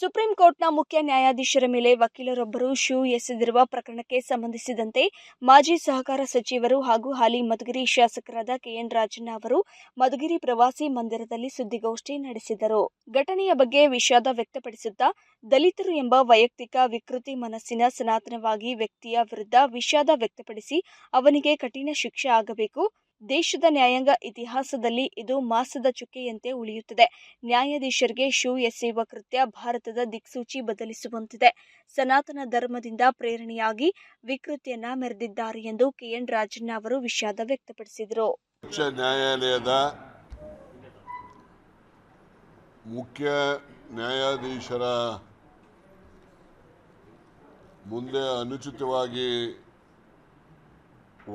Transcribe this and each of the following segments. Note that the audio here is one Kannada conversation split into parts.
ಸುಪ್ರೀಂ ಕೋರ್ಟ್ನ ಮುಖ್ಯ ನ್ಯಾಯಾಧೀಶರ ಮೇಲೆ ವಕೀಲರೊಬ್ಬರು ಶೂ ಎಸೆದಿರುವ ಪ್ರಕರಣಕ್ಕೆ ಸಂಬಂಧಿಸಿದಂತೆ ಮಾಜಿ ಸಹಕಾರ ಸಚಿವರು ಹಾಗೂ ಹಾಲಿ ಮಧುಗಿರಿ ಶಾಸಕರಾದ ಕೆಎನ್ ರಾಜಣ್ಣ ಅವರು ಮಧುಗಿರಿ ಪ್ರವಾಸಿ ಮಂದಿರದಲ್ಲಿ ಸುದ್ದಿಗೋಷ್ಠಿ ನಡೆಸಿದರು. ಘಟನೆಯ ಬಗ್ಗೆ ವಿಷಾದ ವ್ಯಕ್ತಪಡಿಸುತ್ತಾ ದಲಿತರು ಎಂಬ ವೈಯಕ್ತಿಕ ವಿಕೃತಿ ಮನಸ್ಸಿನ ಸನಾತನವಾಗಿ ವ್ಯಕ್ತಿಯ ವಿರುದ್ಧ ವಿಷಾದ ವ್ಯಕ್ತಪಡಿಸಿ ಅವನಿಗೆ ಕಠಿಣ ಶಿಕ್ಷೆ ಆಗಬೇಕು. ದೇಶದ ನ್ಯಾಯಾಂಗ ಇತಿಹಾಸದಲ್ಲಿ ಇದು ಮಾಸದ ಚುಕ್ಕೆಯಂತೆ ಉಳಿಯುತ್ತದೆ. ನ್ಯಾಯಾಧೀಶರಿಗೆ ಶೂ ಎಸೆಯುವ ಕೃತ್ಯ ಭಾರತದ ದಿಕ್ಸೂಚಿ ಬದಲಿಸುವಂತಿದೆ. ಸನಾತನ ಧರ್ಮದಿಂದ ಪ್ರೇರಣೆಯಾಗಿ ವಿಕೃತಿಯನ್ನ ಮೆರೆದಿದ್ದಾರೆ ಎಂದು ಕೆಎನ್ ರಾಜಣ್ಣ ಅವರು ವಿಷಾದ ವ್ಯಕ್ತಪಡಿಸಿದರು. ಉಚ್ಚ ನ್ಯಾಯಾಲಯದ ಮುಖ್ಯ ನ್ಯಾಯಾಧೀಶರ ಮುಂದೆ ಅನುಚಿತವಾಗಿ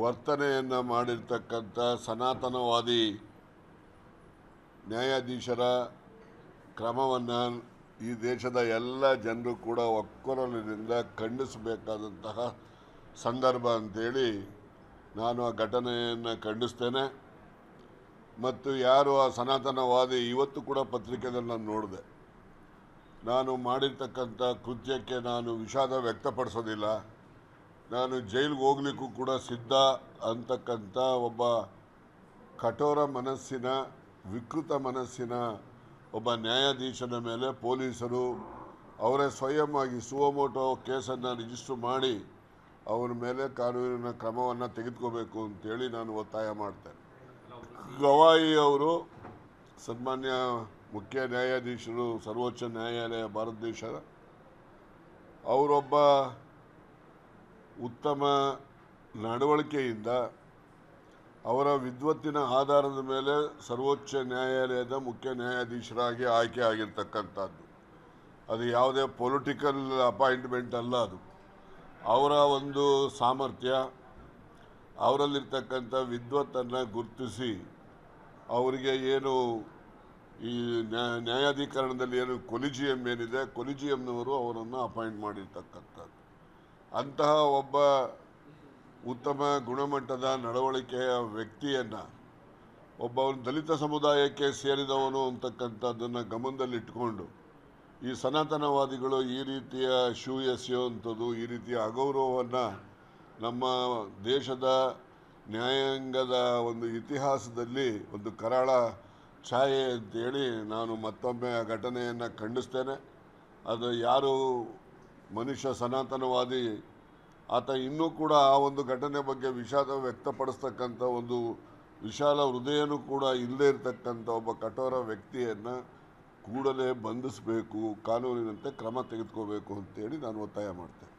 ವರ್ತನೆಯನ್ನು ಮಾಡಿರ್ತಕ್ಕಂಥ ಸನಾತನವಾದಿ ನ್ಯಾಯಾಧೀಶರ ಕ್ರಮವನ್ನು ಈ ದೇಶದ ಎಲ್ಲ ಜನರು ಕೂಡ ಒಕ್ಕೊರಲಿನಿಂದ ಖಂಡಿಸಬೇಕಾದಂತಹ ಸಂದರ್ಭ ಅಂತೇಳಿ ನಾನು ಆ ಘಟನೆಯನ್ನು ಖಂಡಿಸ್ತೇನೆ. ಮತ್ತು ಯಾರು ಆ ಸನಾತನವಾದಿ ಇವತ್ತು ಕೂಡ ಪತ್ರಿಕೆಯಲ್ಲಿ ನಾನು ನೋಡಿದೆ. ನಾನು ಮಾಡಿರ್ತಕ್ಕಂಥ ಕೃತ್ಯಕ್ಕೆ ನಾನು ವಿಷಾದ ವ್ಯಕ್ತಪಡಿಸೋದಿಲ್ಲ. ನಾನು ಜೈಲಿಗೆ ಹೋಗ್ಲಿಕ್ಕೂ ಕೂಡ ಸಿದ್ಧ ಅಂತಕ್ಕಂಥ ಒಬ್ಬ ಕಠೋರ ಮನಸ್ಸಿನ, ವಿಕೃತ ಮನಸ್ಸಿನ ಒಬ್ಬ ನ್ಯಾಯಾಧೀಶನ ಮೇಲೆ ಪೊಲೀಸರು ಅವರೇ ಸ್ವಯಂವಾಗಿ ಸುವಮೋಟೋ ಕೇಸನ್ನು ರಿಜಿಸ್ಟರ್ ಮಾಡಿ ಅವರ ಮೇಲೆ ಕಾನೂನಿನ ಕ್ರಮವನ್ನು ತೆಗೆದುಕೋಬೇಕು ಅಂತೇಳಿ ನಾನು ಒತ್ತಾಯ ಮಾಡ್ತೇನೆ. ಗವಾಯಿ ಅವರು ಸನ್ಮಾನ್ಯ ಮುಖ್ಯ ನ್ಯಾಯಾಧೀಶರು, ಸರ್ವೋಚ್ಚ ನ್ಯಾಯಾಲಯ, ಭಾರತ ದೇಶದ ಅವರೊಬ್ಬ ಉತ್ತಮ ನಡವಳಿಕೆಯಿಂದ ಅವರ ವಿದ್ವತ್ತಿನ ಆಧಾರದ ಮೇಲೆ ಸರ್ವೋಚ್ಚ ನ್ಯಾಯಾಲಯದ ಮುಖ್ಯ ನ್ಯಾಯಾಧೀಶರಾಗಿ ಆಯ್ಕೆ ಆಗಿರ್ತಕ್ಕಂಥದ್ದು. ಅದು ಯಾವುದೇ ಪೊಲಿಟಿಕಲ್ ಅಪಾಯಿಂಟ್ಮೆಂಟ್ ಅಲ್ಲ ಅದು. ಅವರ ಒಂದು ಸಾಮರ್ಥ್ಯ, ಅವರಲ್ಲಿರ್ತಕ್ಕಂಥ ವಿದ್ವತ್ತನ್ನು ಗುರುತಿಸಿ ಅವರಿಗೆ ಏನು ಈ ನ್ಯಾ, ನ್ಯಾಯಾಧೀಕರಣದಲ್ಲಿ ಏನು ಕೊಲಿಜಿಯಂ ಏನಿದೆ, ಕೊಲಿಜಿಯಂನವರು ಅವರನ್ನು ಅಪಾಯಿಂಟ್ ಮಾಡಿರ್ತಕ್ಕಂಥದ್ದು. ಅಂತಹ ಒಬ್ಬ ಉತ್ತಮ ಗುಣಮಟ್ಟದ ನಡವಳಿಕೆಯ ವ್ಯಕ್ತಿಯನ್ನು ಒಬ್ಬ ದಲಿತ ಸಮುದಾಯಕ್ಕೆ ಸೇರಿದವನು ಅಂತಕ್ಕಂಥದ್ದನ್ನು ಗಮನದಲ್ಲಿಟ್ಟುಕೊಂಡು ಈ ಸನಾತನವಾದಿಗಳು ಈ ರೀತಿಯ ಶೂ ಎಸೆಯುವಂಥದ್ದು ಈ ರೀತಿಯ ಅಗೌರವವನ್ನು ನಮ್ಮ ದೇಶದ ನ್ಯಾಯಾಂಗದ ಒಂದು ಇತಿಹಾಸದಲ್ಲಿ ಒಂದು ಕರಾಳ ಛಾಯೆ ಅಂತೇಳಿ ನಾನು ಮತ್ತೊಮ್ಮೆ ಆ ಘಟನೆಯನ್ನು ಖಂಡಿಸ್ತೇನೆ. ಅದು ಯಾರು ಮನುಷ್ಯ ಸನಾತನವಾದಿ ಆತ ಇನ್ನೂ ಕೂಡ ಆ ಒಂದು ಘಟನೆ ಬಗ್ಗೆ ವಿಷಾದ ವ್ಯಕ್ತಪಡಿಸ್ತಕ್ಕಂಥ ಒಂದು ವಿಶಾಲ ಹೃದಯನೂ ಕೂಡ ಇಲ್ಲದೇ ಇರತಕ್ಕಂಥ ಒಬ್ಬ ಕಠೋರ ವ್ಯಕ್ತಿಯನ್ನು ಕೂಡಲೇ ಬಂಧಿಸಬೇಕು ಕಾನೂನಿನಂತೆ ಕ್ರಮ ತೆಗೆದುಕೋಬೇಕು ಅಂತೇಳಿ ನಾನು ಒತ್ತಾಯ ಮಾಡ್ತೇನೆ.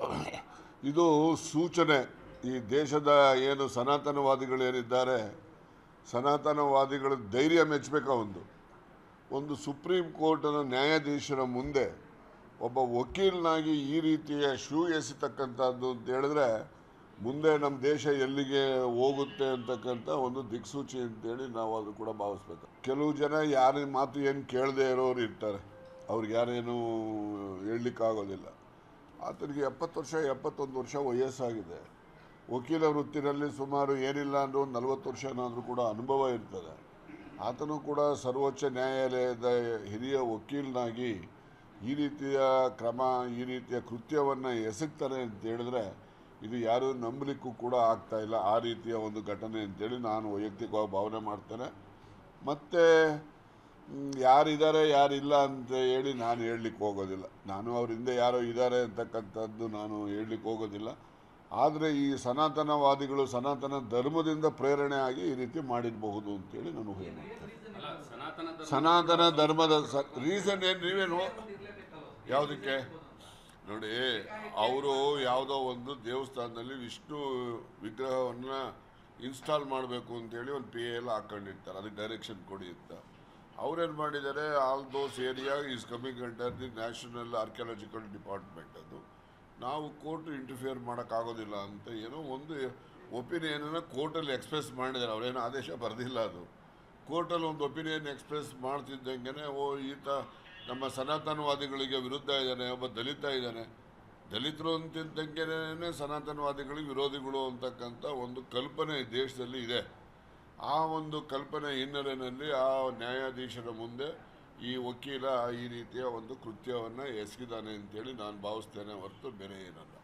ಇದು ಸೂಚನೆ. ಈ ದೇಶದ ಏನು ಸನಾತನವಾದಿಗಳು ಏನಿದ್ದಾರೆ ಸನಾತನವಾದಿಗಳು ಧೈರ್ಯ ಮೆಚ್ಚಬೇಕಾ ಒಂದು? ಒಂದು ಸುಪ್ರೀಂ ಕೋರ್ಟ್ನ ನ್ಯಾಯಾಧೀಶರ ಮುಂದೆ ಒಬ್ಬ ವಕೀಲನಾಗಿ ಈ ರೀತಿಯ ಶೂ ಎಸಿತಕ್ಕಂಥದ್ದು ಅಂತ ಹೇಳಿದ್ರೆ, ಮುಂದೆ ನಮ್ಮ ದೇಶ ಎಲ್ಲಿಗೆ ಹೋಗುತ್ತೆ ಅಂತಕ್ಕಂಥ ಒಂದು ದಿಕ್ಸೂಚಿ ಅಂತೇಳಿ ನಾವು ಅದು ಕೂಡ ಭಾವಿಸ್ಬೇಕು. ಕೆಲವು ಜನ ಯಾರ ಮಾತು ಏನು ಕೇಳದೆ ಇರೋರು ಇರ್ತಾರೆ. ಅವ್ರಿಗೆ ಯಾರೇನು ಹೇಳಲಿಕ್ಕಾಗೋದಿಲ್ಲ. ಆತನಿಗೆ ಎಪ್ಪತ್ತು ವರ್ಷ, ಎಪ್ಪತ್ತೊಂದು ವರ್ಷ ವಯಸ್ಸಾಗಿದೆ. ವಕೀಲ ವೃತ್ತಿನಲ್ಲಿ ಸುಮಾರು ಏನಿಲ್ಲ ಅಂದರೂ ಒಂದು ನಲವತ್ತು ವರ್ಷ ಏನಾದರೂ ಕೂಡ ಅನುಭವ ಇರ್ತದೆ. ಆತನು ಕೂಡ ಸರ್ವೋಚ್ಚ ನ್ಯಾಯಾಲಯದ ಹಿರಿಯ ವಕೀಲನಾಗಿ ಈ ರೀತಿಯ ಕ್ರಮ, ಈ ರೀತಿಯ ಕೃತ್ಯವನ್ನು ಎಸಗ್ತಾನೆ ಅಂತ ಹೇಳಿದ್ರೆ ಇದು ಯಾರೂ ನಂಬಲಿಕ್ಕೂ ಕೂಡ ಆಗ್ತಾ ಇಲ್ಲ, ಆ ರೀತಿಯ ಒಂದು ಘಟನೆ ಅಂತೇಳಿ ನಾನು ವೈಯಕ್ತಿಕವಾಗಿ ಭಾವನೆ ಮಾಡ್ತೇನೆ. ಮತ್ತು ಯಾರಿದ್ದಾರೆ, ಯಾರಿಲ್ಲ ಅಂತ ಹೇಳಿ ನಾನು ಹೇಳಲಿಕ್ಕೆ ಹೋಗೋದಿಲ್ಲ. ನಾನು ಅವರಿಂದ ಯಾರೋ ಇದ್ದಾರೆ ಅಂತಕ್ಕಂಥದ್ದು ನಾನು ಹೇಳಲಿಕ್ಕೆ ಹೋಗೋದಿಲ್ಲ. ಆದರೆ ಈ ಸನಾತನವಾದಿಗಳು ಸನಾತನ ಧರ್ಮದಿಂದ ಪ್ರೇರಣೆ ಆಗಿ ಈ ರೀತಿ ಮಾಡಿರಬಹುದು ಅಂತೇಳಿ ನಾನು ಊಹೆ ಸನಾತನ ಧರ್ಮದ ಸ ರೀಸನ್ ಏನು ನೀವೇನು? ಯಾವುದಕ್ಕೆ? ನೋಡಿ ಅವರು ಯಾವುದೋ ಒಂದು ದೇವಸ್ಥಾನದಲ್ಲಿ ವಿಷ್ಣು ವಿಗ್ರಹವನ್ನು ಇನ್ಸ್ಟಾಲ್ ಮಾಡಬೇಕು ಅಂತೇಳಿ ಒಂದು ಪಿ ಎಲ್ಲ ಹಾಕೊಂಡಿರ್ತಾರೆ ಅದಕ್ಕೆ ಡೈರೆಕ್ಷನ್ ಕೊಡಿ ಅಂತ. ಅವ್ರೇನು ಮಾಡಿದ್ದಾರೆ all those area is coming under the national archaeological department ಅದು. ನಾವು ಕೋರ್ಟ್ ಇಂಟರ್ಫಿಯರ್ ಮಾಡೋಕ್ಕಾಗೋದಿಲ್ಲ ಅಂತ ಏನೋ ಒಂದು ಒಪಿನಿಯನನ್ನು ಕೋರ್ಟಲ್ಲಿ ಎಕ್ಸ್ಪ್ರೆಸ್ ಮಾಡಿದ್ದಾರೆ. ಅವರೇನು ಆದೇಶ ಬರೆದಿಲ್ಲ ಅದು. ಕೋರ್ಟಲ್ಲಿ ಒಂದು ಒಪಿನಿಯನ್ ಎಕ್ಸ್ಪ್ರೆಸ್ ಮಾಡ್ತಿದ್ದಂಗೆ ಓ, ಈತ ನಮ್ಮ ಸನಾತನವಾದಿಗಳಿಗೆ ವಿರುದ್ಧ ಇದ್ದಾನೆ, ಒಬ್ಬ ದಲಿತ ಇದ್ದಾನೆ. ದಲಿತರು ಅಂತಿದ್ದಂಗೆ ಸನಾತನವಾದಿಗಳಿಗೆ ವಿರೋಧಿಗಳು ಅಂತಕ್ಕಂಥ ಒಂದು ಕಲ್ಪನೆ ದೇಶದಲ್ಲಿ ಇದೆ. ಆ ಒಂದು ಕಲ್ಪನೆ ಹಿನ್ನೆಲೆಯಲ್ಲಿ ಆ ನ್ಯಾಯಾಧೀಶರ ಮುಂದೆ ಈ ವಕೀಲ ಈ ರೀತಿಯ ಒಂದು ಕೃತ್ಯವನ್ನು ಎಸಗಿದ್ದಾನೆ ಅಂತೇಳಿ ನಾನು ಭಾವಿಸ್ತೇನೆ ಹೊರತು ಬೇರೆ ಏನಲ್ಲ.